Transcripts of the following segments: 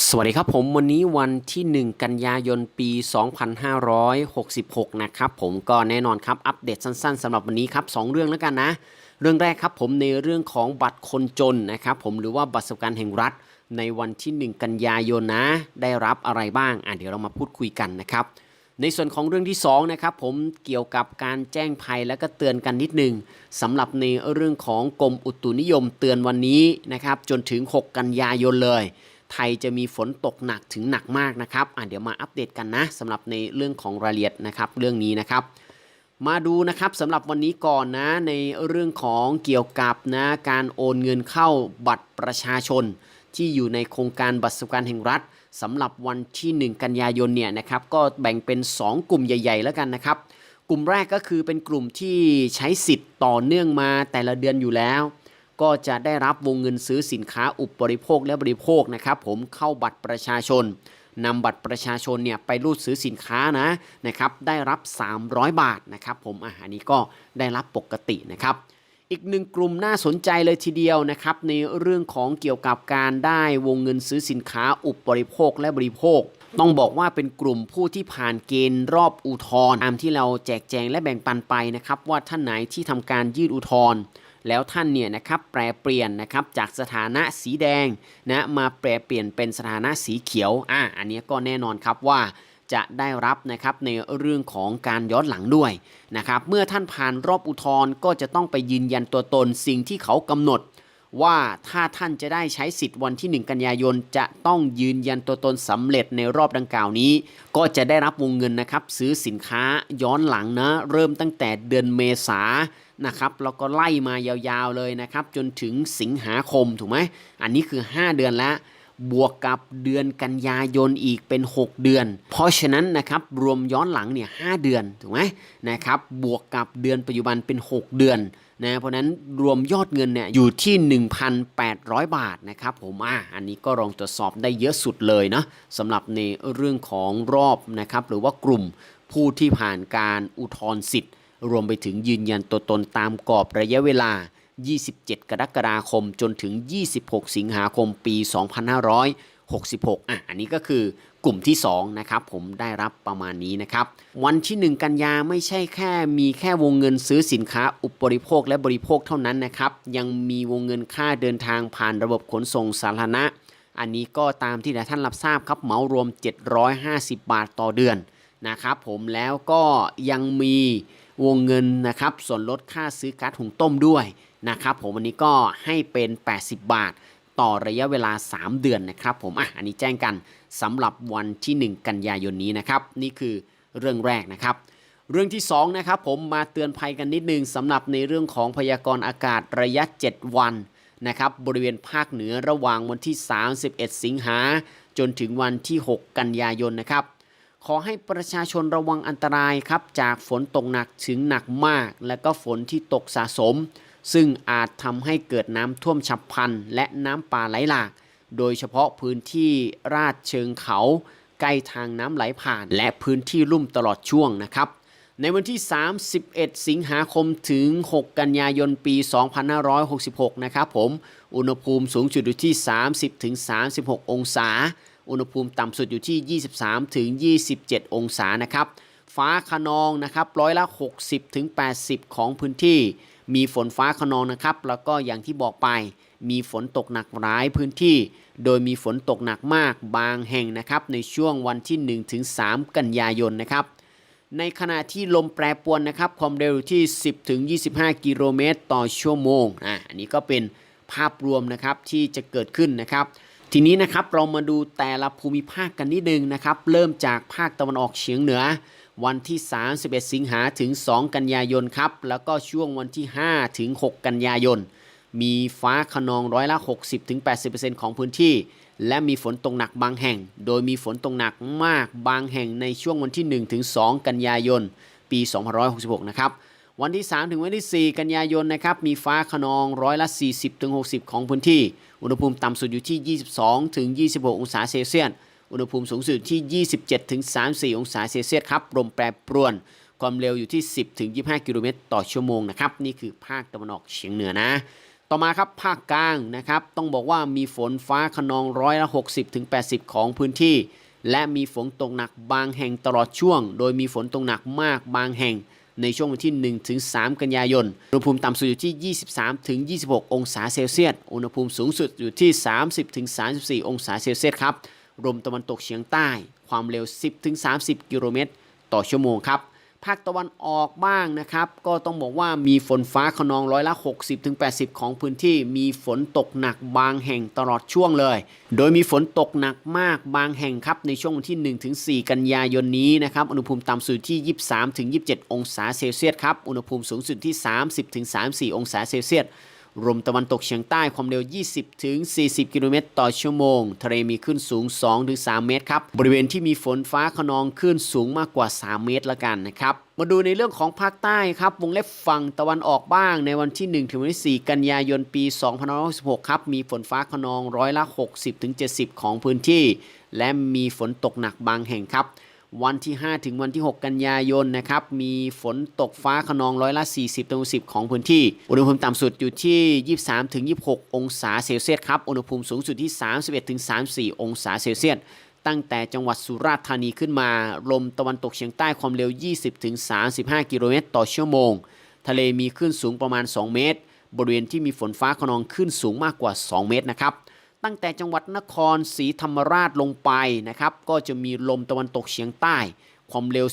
สวัสดีครับผมวันนี้วันที่ 1 กันยายนปี 2566 นะครับผมก็แน่นอนครับอัปเดตสั้นๆสำหรับวันนี้ครับ 2 เรื่องแล้วกันนะ เรื่องแรกครับผมในเรื่องของบัตรคนจนนะครับผมหรือว่าบัตรสวัสดิการแห่งรัฐ ในวันที่ 1 กันยายนนะ ได้รับอะไรบ้างอะเดี๋ยวเรามาพูดคุยกันนะครับในส่วนของเรื่องที่2นะครับผมเกี่ยวกับการแจ้งภัยและก็เตือนกันนิดนึงสำหรับในเรื่องของกรมอุตุนิยมเตือนวันนี้นะครับจนถึง 6 กันยายนเลย ไทยจะมีฝนตกหนักถึงหนักมากนะครับอะเดี๋ยวมาอัปเดตกันนะสำหรับในเรื่องของรายละเอียดนะครับเรื่องนี้นะครับ มาดูนะครับสำหรับวันนี้ก่อนนะในเรื่องของเกี่ยวกับนะการโอนเงินเข้าบัตรประชาชน ที่อยู่ในโครงการบัตรสวัสดิการแห่งรัฐสำหรับวันที่ 1 กันยายนเนี่ยนะครับก็แบ่งเป็น 2 กลุ่มใหญ่ ๆ แล้วกันนะครับ กลุ่มแรกก็คือเป็นกลุ่มที่ใช้สิทธิ์ต่อเนื่องมาแต่ละเดือนอยู่แล้ว ก็จะได้รับวงเงินซื้อสินค้าอุปบริโภคและบริโภคนะครับผมเข้าบัตรประชาชนนำบัตรประชาชนเนี่ยไปรูดซื้อสินค้านะนะครับได้รับ 300 บาทนะครับผมอาหารนี้ก็ได้รับปกตินะครับอีกหนึ่งกลุ่มน่าสนใจเลยทีเดียวนะครับในเรื่องของเกี่ยวกับการได้วงเงินซื้อสินค้าอุปบริโภคและบริโภค ต้องบอกว่าเป็นกลุ่มผู้ที่ผ่านเกณฑ์รอบอุทธรณ์ตามที่เราแจกแจงและแบ่งปันไปนะครับว่าท่านไหนที่ทำการยื่นอุทธรณ์ แล้วท่านเนี่ยนะครับแปลเปลี่ยนนะครับจากสถานะสีแดงนะมาแปลเปลี่ยนเป็นสถานะสีเขียวอะอันนี้ก็แน่นอนครับว่าจะได้รับนะครับในเรื่องของการย้อนหลังด้วยนะครับเมื่อท่านผ่านรอบอุทธรณ์ก็จะต้องไปยืนยันตัวตนสิ่งที่เขากำหนด ว่าถ้าท่านจะได้ใช้สิทธิ์วันที่ 1 กันยายน จะต้องยืนยันตัวตนสำเร็จในรอบดังกล่าวนี้ ก็จะได้รับวงเงินนะครับ ซื้อสินค้าย้อนหลังนะ เริ่มตั้งแต่เดือนเมษานะครับแล้วก็ไล่มายาวๆเลยนะครับ จนถึงสิงหาคมถูกไหมอันนี้คือ 5 เดือนแล้ว บวกกับเดือนกันยายนอีกเป็น 6 เดือน เพราะฉะนั้นนะครับรวมย้อนหลังเนี่ยหเดือนถูกไหมนะครับบวกกับเดือนปัจจุบันเป็น 6 เดือนนะเพราะนั้นรวมยอดเงินเนี่ยอยู่ที่ 1,800 บาทนะครับผมอะอันนี้ก็ลองตรวจสอบได้เยอะสุดเลยนะสำหรับในเรื่องของรอบนะครับหรือว่ากลุ่มผู้ที่ผ่านการอุทธรณ์สิทธิ์ รวมไปถึงยืนยันตัวตนตามกรอบระยะเวลา 27 กรกฎาคมจนถึง 26 สิงหาคมปี 2566อะอันนี้ก็คือกลุ่มที่2นะครับผมได้รับประมาณนี้นะครับ วันที่ 1 กันยาไม่ใช่แค่มีแค่วงเงินซื้อสินค้า อุปบริโภคและบริโภคเท่านั้นนะครับ ยังมีวงเงินค่าเดินทางผ่านระบบขนส่งสาธารณะ อันนี้ก็ตามที่ท่านรับทราบครับเหมารวม 750 บาทต่อเดือนนะครับผมแล้วก็ยังมี วงเงินนะครับส่วนลดค่าซื้อก๊าซหุงต้มด้วยนะครับผมอันนี้ก็ให้เป็น 80 บาท ต่อระยะเวลา 3 เดือนนะครับผมอะอันนี้แจ้งกันสำหรับวันที่ 1 กันยายนนี้นะครับนี่คือเรื่องแรกนะครับ เรื่องที่2นะครับผมมาเตือนภัยกันนิดนึงสำหรับในเรื่องของพยากรณ์อากาศระยะ 7 วันนะครับบริเวณภาคเหนือระหว่างวันที่ 31 สิงหาจนถึงวันที่ 6 กันยายนนะครับ ขอให้ประชาชนระวังอันตรายครับ จากฝนตกหนักถึงหนักมาก และก็ฝนที่ตกสะสม ซึ่งอาจทำให้เกิดน้ำท่วมฉับพลัน และน้ำป่าไหลหลาก โดยเฉพาะพื้นที่ราดเชิงเขาใกล้ทางน้ำไหลผ่าน และพื้นที่ลุ่มตลอดช่วงนะครับ ในวันที่ 31 สิงหาคมถึง 6 กันยายนปี 2566 นะครับผม อุณหภูมิสูงสุดอยู่ที่ 30-36 องศา อุณหภูมิต่ำสุดอยู่ที่ 23ถึง27 องศานะครับ ฟ้าขนองนะครับร้อยละ 60ถึง80 ของพื้นที่ มีฝนฟ้าขนองนะครับ แล้วก็อย่างที่บอกไป มีฝนตกหนักหลายพื้นที่ โดยมีฝนตกหนักมากบางแห่งนะครับในช่วงวันที่1ถึง3กันยายนนะครับในขณะที่ลมแปรปรวนนะครับ ความเร็วที่ 10ถึง25 กิโลเมตรต่อชั่วโมงอะอันนี้ก็เป็นภาพรวมนะครับที่จะเกิดขึ้นนะครับ ทีนี้นะครับเรามาดูแต่ละภูมิภาคกันนิดนึงนะครับ เริ่มจากภาคตะวันออกเฉียงเหนือ วันที่ 31 สิงหาถึง 2 กันยายนครับ แล้วก็ช่วงวันที่ 5 ถึง 6 กันยายน มีฟ้าขนองร้อยละ 60-80%ของพื้นที่ และมีฝนตกหนักบางแห่ง โดยมีฝนตกหนักมากบางแห่งในช่วงวันที่ 1 ถึง 2 กันยายน ปี 2566 นะครับ วันที่ 3 ถึงวันที่ 4 กันยายนนะครับมีฟ้าขนองร้อยละ 40-60 ของพื้นที่ อุณหภูมิต่ำสุดอยู่ที่ 22 ถึง 26 องศาเซลเซียสอุณหภูมิสูงสุดที่ 27 ถึง 34 องศาเซลเซียสครับลมแปรปรวน ความเร็วอยู่ที่ 10 ถึง 25 กิโลเมตรต่อชั่วโมงนะครับนี่คือภาคตะวันออกเฉียงเหนือนะ ต่อมาครับภาคกลางนะครับต้องบอกว่ามีฝนฟ้าขนองร้อยละ 60 ถึง 80 ของพื้นที่ และมีฝนตกหนักบางแห่งตลอดช่วง โดยมีฝนตกหนักมากบางแห่ง ในช่วงวันที่1ถึง3กันยายน อุณหภูมิต่ำสุดอยู่ที่ 23ถึง26 องศาเซลเซียส อุณหภูมิสูงสุดอยู่ที่ 30ถึง34 องศาเซลเซียสครับ ลมตะวันตกเฉียงใต้ ความเร็ว 10ถึง30 กิโลเมตรต่อชั่วโมงครับ ภาคตะวันออกบ้างนะครับ ก็ต้องบอกว่ามีฝนฟ้าขนองร้อยละ 60-80 ของพื้นที่มีฝนตกหนักบางแห่งตลอดช่วงเลย โดยมีฝนตกหนักมากบางแห่งครับในช่วงวันที่ 1-4 กันยายนนี้นะครับอุณหภูมิต่ำสุดที่ 23-27 องศาเซลเซียสครับอุณหภูมิสูงสุดที่ 30-34 องศาเซลเซียส ลมตะวันตกเฉียงใต้ความเร็ว 20 ถึง 40 กิโลเมตรต่อชั่วโมง ทะเลมีคลื่นสูง 2 ถึง 3 เมตรครับ บริเวณที่มีฝนฟ้าขนองคลื่นสูงมากกว่า 3 เมตรละกันนะครับมาดูในเรื่องของภาคใต้ครับวงเล็บฝั่งตะวันออกบ้างในวันที่ 1 ถึงวันที่ 4 กันยายนปี2566 ครับ มีฝนฟ้าขนองร้อยละ 60ถึง70 ของพื้นที่ และมีฝนตกหนักบางแห่งครับ วันที่ 5 ถึงวันที่ 6 กันยายนนะครับ มีฝนตกฟ้าขนองร้อยละ 40ถึง10ของพื้นที่ อุณหภูมิต่ำสุดอยู่ที่ 23ถึง26 องศาเซลเซียสครับ อุณหภูมิสูงสุดที่ 31ถึง34 องศาเซลเซียส ตั้งแต่จังหวัดสุราษฎร์ธานีขึ้นมา ลมตะวันตกเฉียงใต้ความเร็ว 20ถึง35 กิโลเมตรต่อชั่วโมง ทะเลมีคลื่นสูงประมาณ 2 เมตร บริเวณที่มีฝนฟ้าขนองคลื่นสูงมากกว่า 2 เมตรนะครับ ตั้งแต่จังหวัดนครศรีธรรมราชลงไปนะครับก็จะมีลมตะวันตกเฉียงใต้ ความเร็ว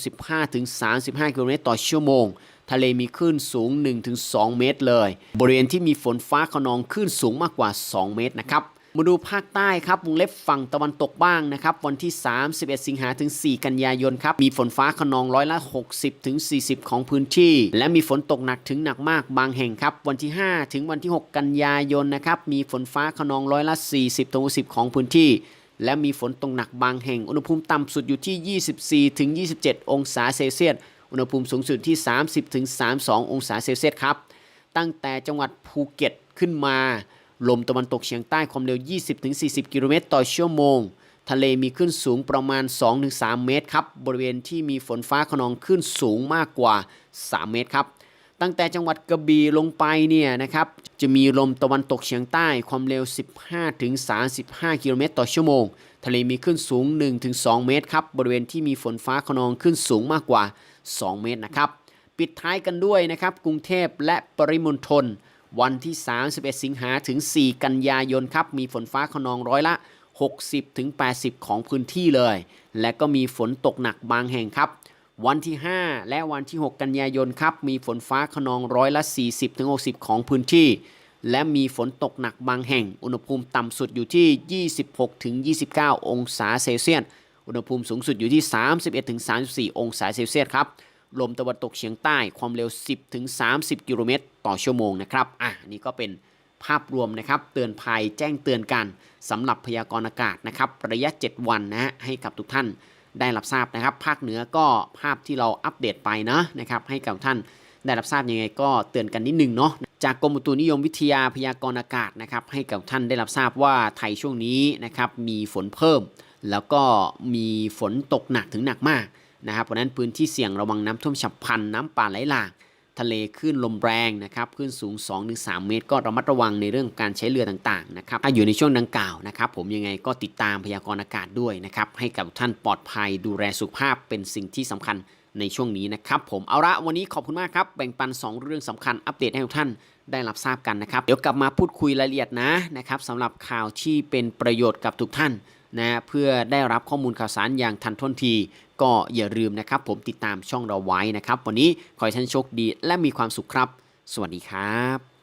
15-35 กิโลเมตรต่อชั่วโมง ทะเลมีคลื่นสูง 1-2 เมตรเลย บริเวณที่มีฝนฟ้าขนองคลื่นสูงมากกว่า 2 เมตรนะครับ มาดูภาคใต้ครับวงเล็บฝั่งตะวันตกบ้างนะครับ วันที่ 31 สิงหาถึง 4 กันยายนครับ มีฝนฟ้าขนองร้อยละ 60ถึง40 ของพื้นที่ และมีฝนตกหนักถึงหนักมากบางแห่งครับ วันที่ 5 ถึงวันที่ 6 กันยายนนะครับ มีฝนฟ้าขนองร้อยละ 40ถึง60 ของพื้นที่ และมีฝนตกหนักบางแห่ง อุณหภูมิต่ำสุดอยู่ที่ 24ถึง27 องศาเซลเซียส อุณหภูมิสูงสุดที่ 30ถึง32 องศาเซลเซียสครับ ตั้งแต่จังหวัดภูเก็ตขึ้นมา ลมตะวันตกเฉียงใต้ความเร็ว 20-40 กิโลเมตรต่อชั่วโมง ทะเลมีคลื่นสูงประมาณ 2-3 เมตรครับ บริเวณที่มีฝนฟ้าขนองคลื่นสูงมากกว่า 3 เมตรครับ ตั้งแต่จังหวัดกระบี่ลงไปเนี่ยนะครับ จะมีลมตะวันตกเฉียงใต้ความเร็ว 15-35 กิโลเมตรต่อชั่วโมง ทะเลมีคลื่นสูง 1-2 เมตรครับ บริเวณที่มีฝนฟ้าขนองคลื่นสูงมากกว่า 2 เมตรนะครับ ปิดท้ายกันด้วยนะครับ กรุงเทพและปริมณฑล วันที่ 31 สิงหาถึง 4 กันยายนครับ มีฝนฟ้าขนองร้อยละ 60-80 ของพื้นที่เลย และก็มีฝนตกหนักบางแห่งครับ วันที่ 5 และวันที่ 6 กันยายนครับ มีฝนฟ้าขนองร้อยละ 40-60 ของพื้นที่ และมีฝนตกหนักบางแห่ง อุณหภูมิต่ำสุดอยู่ที่ 26-29 องศาเซลเซียส อุณหภูมิสูงสุดอยู่ที่ 31-34 องศาเซลเซียสครับ ลมตะวันตกเฉียงใต้ความเร็ว 10ถึง30 กิโลเมตรต่อชั่วโมงนะครับอะนี่ก็เป็นภาพรวมนะครับ เตือนภัยแจ้งเตือนกันสำหรับพยากรณ์อากาศนะครับ ระยะ 7 วันนะฮะให้กับทุกท่านได้รับทราบนะครับ ภาคเหนือก็ภาพที่เราอัปเดตไปนะนะครับให้กับท่านได้รับทราบยังไงก็เตือนกันนิดนึงเนาะจากกรมอุตุนิยมวิทยาพยากรณ์อากาศนะครับ ให้กับท่านได้รับทราบว่าไทยช่วงนี้นะครับมีฝนเพิ่ม แล้วก็มีฝนตกหนักถึงหนักมาก นะครับเพราะนั้นพื้นที่เสี่ยงระวังน้ำท่วมฉับพลันน้ำป่าไหลหลากทะเลคลื่นลมแรงนะครับคลื่นสูง 2-3 เมตร ก็ระมัดระวังในเรื่องการใช้เรือต่างๆนะครับถ้าอยู่ในช่วงดังกล่าวนะครับผมยังไงก็ติดตามพยากรณ์อากาศด้วยนะครับให้กับท่านปลอดภัยดูแลสุขภาพเป็นสิ่งที่สำคัญในช่วงนี้นะครับผมเอาละวันนี้ขอบคุณมากครับ แบ่งปัน 2 เรื่องสำคัญอัปเดตให้ทุกท่านได้รับทราบกันนะครับ เดี๋ยวกลับมาพูดคุยรายละเอียดนะนะครับสำหรับข่าวที่เป็นประโยชน์กับทุกท่าน นะเพื่อได้รับข้อมูลข่าวสารอย่างทันท่วงที ก็อย่าลืมนะครับ ผมติดตามช่องเราไว้นะครับ วันนี้ขอให้ท่านโชคดีและมีความสุขครับ สวัสดีครับ